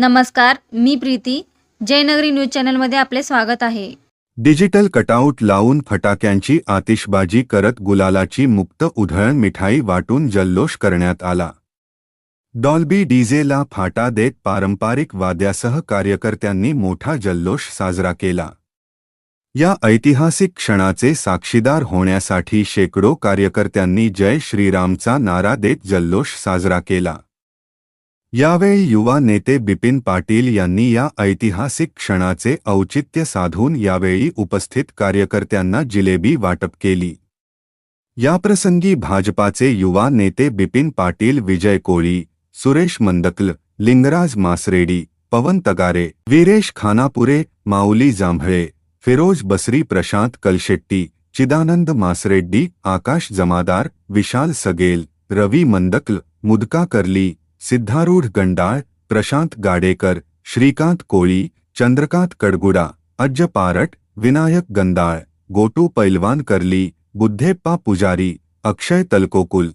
नमस्कार मी प्रीती. जयनगरी न्यूज चॅनलमध्ये आपले स्वागत आहे. डिजिटल कटआउट लावून फटाक्यांची आतिषबाजी करत गुलालाची मुक्त उधळण मिठाई वाटून जल्लोष करण्यात आला. डॉल्बी डीजेला फाटा देत पारंपरिक वाद्यासह कार्यकर्त्यांनी मोठा जल्लोष साजरा केला. या ऐतिहासिक क्षणाचे साक्षीदार होण्यासाठी शेकडो कार्यकर्त्यांनी जय श्रीरामचा नारा देत जल्लोष साजरा केला. यावेळी युवा नेते बिपिन पाटील यांनी या ऐतिहासिक क्षणाचे औचित्य साधून यावेळी उपस्थित कार्यकर्त्यांना जिलेबी वाटप केली. याप्रसंगी भाजपाचे युवा नेते बिपिन पाटील विजय कोळी सुरेश मंदकल लिंगराज मासरेडी पवन तगारे वीरेश खानापुरे माऊली जांभळे फिरोज बसरी प्रशांत कलशेट्टी चिदानंद मासरेड्डी आकाश जमादार विशाल सगेल रवी मंदकल मुदका करली सिद्धारूढ गंडाळ प्रशांत गाडेकर, श्रीकांत कोळी, चंद्रकांत कडगुडा अज्ज पारट विनायक गंदाळ गोटू पैलवान करली, बुद्धेप्पा पुजारी, अक्षय तलकोकुल.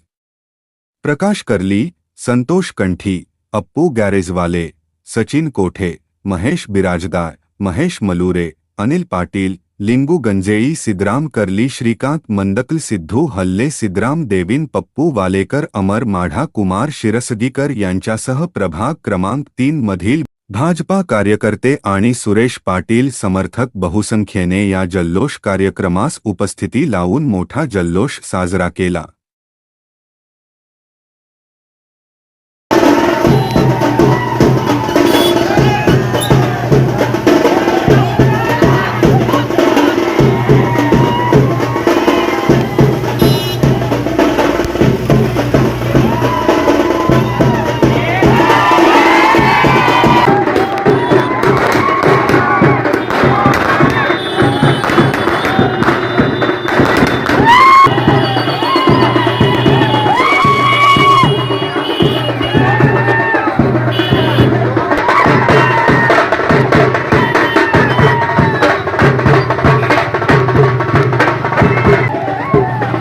प्रकाश करली, संतोष कंठी, अप्पू गॅरेजवाले, सचिन कोठे, महेश बिराजदार महेश मलूरे, अनिल पाटील लिंगू गंजेई सिद्धराम करली श्रीकांत मंदकल सिद्धू हल्ले सिद्धराम देविन पप्पू वालेकर अमर माढा कुमार शिरसगीकर यांच्यासह प्रभाग क्रमांक तीन मधील भाजपा कार्यकर्ते आणि सुरेश पाटील समर्थक बहुसंख्येने या जल्लोष कार्यक्रमास उपस्थिती लावून मोठा जल्लोष साजरा केला